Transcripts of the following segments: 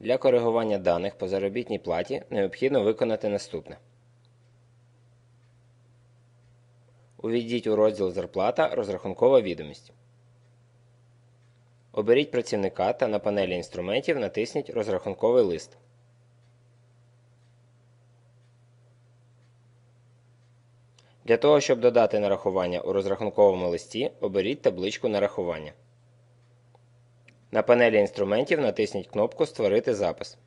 Для коригування даних по заробітній платі необхідно виконати наступне. Увійдіть у розділ Зарплата Розрахункова відомість. Оберіть працівника та на панелі інструментів натисніть Розрахунковий лист. Для того, щоб додати нарахування у розрахунковому листі, оберіть табличку нарахування. На панелі інструментів натисніть кнопку Створити запис.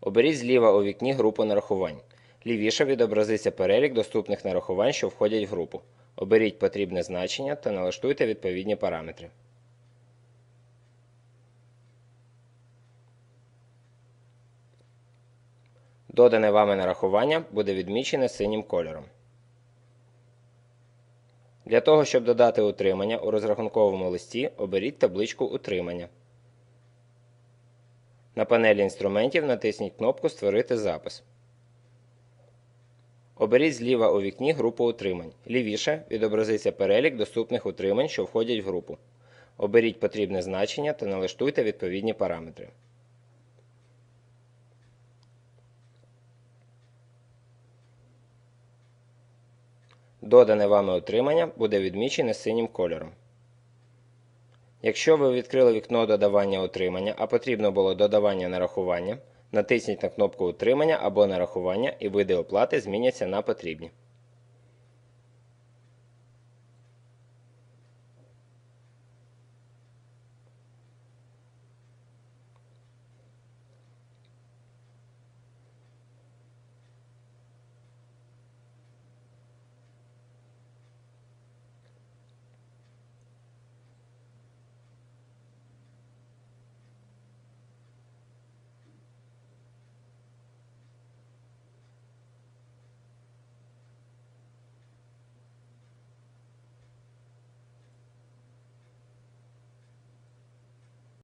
Оберіть зліва у вікні групу нарахувань. Лівіше відобразиться перелік доступних нарахувань, що входять в групу. Оберіть потрібне значення та налаштуйте відповідні параметри. Додане вами нарахування буде відмічене синім кольором. Для того, щоб додати утримання у розрахунковому листі, оберіть табличку Утримання. На панелі інструментів натисніть кнопку Створити запис. Оберіть зліва у вікні групу утримань. Лівіше відобразиться перелік доступних утримань, що входять в групу. Оберіть потрібне значення та налаштуйте відповідні параметри. Додане вами отримання буде відмічене синім кольором. Якщо ви відкрили вікно додавання отримання, а потрібно було додавання нарахування, натисніть на кнопку Утримання або нарахування і види оплати зміняться на потрібні.